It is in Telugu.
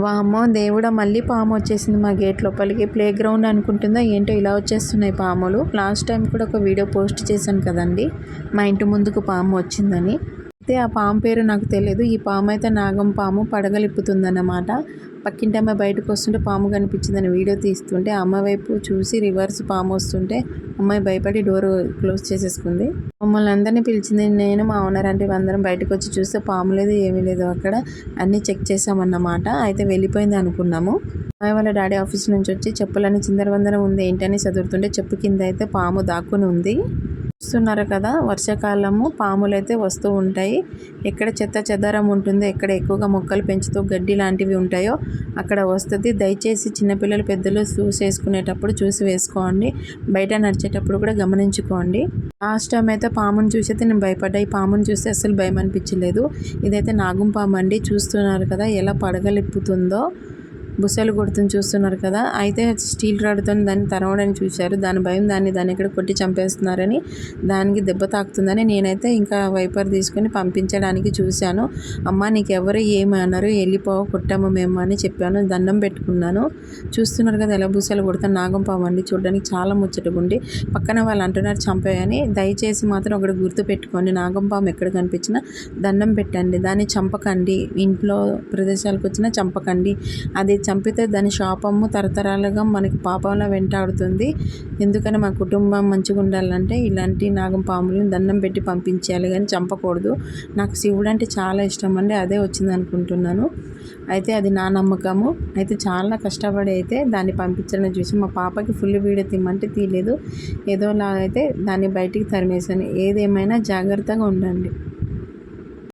వామ్మో దేవుడా మళ్ళీ పాము వచ్చేసింది మా గేట్ లోపలికి. ప్లే గ్రౌండ్ అనుకుంటుందా ఏంటో ఇలా వచ్చేస్తున్నాయి పాములు. లాస్ట్ టైం కూడా ఒక వీడియో పోస్ట్ చేశాను కదండి మా ఇంటి ముందుకు పాము వచ్చిందని. అయితే ఆ పాము పేరు నాకు తెలియదు. ఈ పాము అయితే నాగం పాము పడగలిప్పుతుందన్నమాట. పక్కింటి అమ్మాయి బయటకు వస్తుంటే పాము కనిపించిందని వీడియో తీస్తుంటే అమ్మ వైపు చూసి రివర్స్ పాము వస్తుంటే అమ్మాయి భయపడి డోర్ క్లోజ్ చేసేసుకుంది. మమ్మల్ని అందరినీ పిలిచింది నేను మా ఓనర్ అంటే అందరం బయటకు వచ్చి చూస్తే పాము లేదు ఏమీ లేదు. అక్కడ అన్నీ చెక్ చేసామన్నమాట అయితే వెళ్ళిపోయింది అనుకున్నాము. అమ్మాయి వాళ్ళ డాడీ ఆఫీస్ నుంచి వచ్చి చెప్పులని చిందరవందరం ఉంది ఏంటని చదువుతుంటే చెప్పు కింద అయితే పాము దాక్కుని ఉంది. చూస్తున్నారు కదా వర్షాకాలము పాములు అయితే వస్తూ ఉంటాయి. ఎక్కడ చెత్త చెదారం ఉంటుందో ఎక్కడ ఎక్కువగా మొక్కలు పెంచుతూ గడ్డి లాంటివి ఉంటాయో అక్కడ వస్తుంది. దయచేసి చిన్నపిల్లలు పెద్దలు చూసేసుకునేటప్పుడు వేసుకునేటప్పుడు చూసి వేసుకోండి. బయట నడిచేటప్పుడు కూడా గమనించుకోండి. లాస్ట్ టైం అయితే పామును చూసి అయితే నేను భయపడ్డా. ఈ పాముని చూస్తే అసలు భయం అనిపించలేదు. ఇదైతే నాగుం పాము అండి. చూస్తున్నారు కదా ఎలా పడగలిప్పుతుందో. బుసలు కొడుతుంది చూస్తున్నారు కదా అయితే స్టీల్ రాడ్తో దాన్ని తరవడానికి చూశారు. దాని భయం దాన్ని దాన్ని ఇక్కడ కొట్టి చంపేస్తున్నారని దానికి దెబ్బ తాకుతుందని నేనైతే ఇంకా వైపర్ తీసుకొని పంపించడానికి చూశాను. అమ్మ నీకు ఎవరు ఏమి అన్నారు? వెళ్ళిపో కొట్టాము మేము అని చెప్పాను దండం పెట్టుకున్నాను. చూస్తున్నారు కదా ఎలా బుసలు కొడతాను నాగం పావండి అండి. చూడడానికి చాలా ముచ్చటగుండి పక్కన వాళ్ళు అంటున్నారు చంపాయని. దయచేసి మాత్రం ఒకటి గుర్తు పెట్టుకోండి నాగం పాము ఎక్కడ కనిపించినా దండం పెట్టండి. దాన్ని చంపకండి. ఇంట్లో ప్రదేశాలకు వచ్చినా చంపకండి. అది చంపితే దాని శాపము తరతరాలుగా మనకి పాపంలో వెంటాడుతుంది. ఎందుకని మా కుటుంబం మంచిగా ఉండాలంటే ఇలాంటి నాగం పాములను దండం పెట్టి పంపించాలి కానీ చంపకూడదు. నాకు శివుడు అంటే చాలా ఇష్టం అండి అదే వచ్చింది అనుకుంటున్నాను. అయితే అది నా నమ్మకము. అయితే చాలా కష్టపడి అయితే దాన్ని పంపించాలని చూసి మా పాపకి ఫుల్ వీడియో తిమ్మంటే తీయలేదు. ఏదోలాగైతే దాన్ని బయటికి తరిమేసాను ఏదేమైనా జాగ్రత్తగా ఉండండి.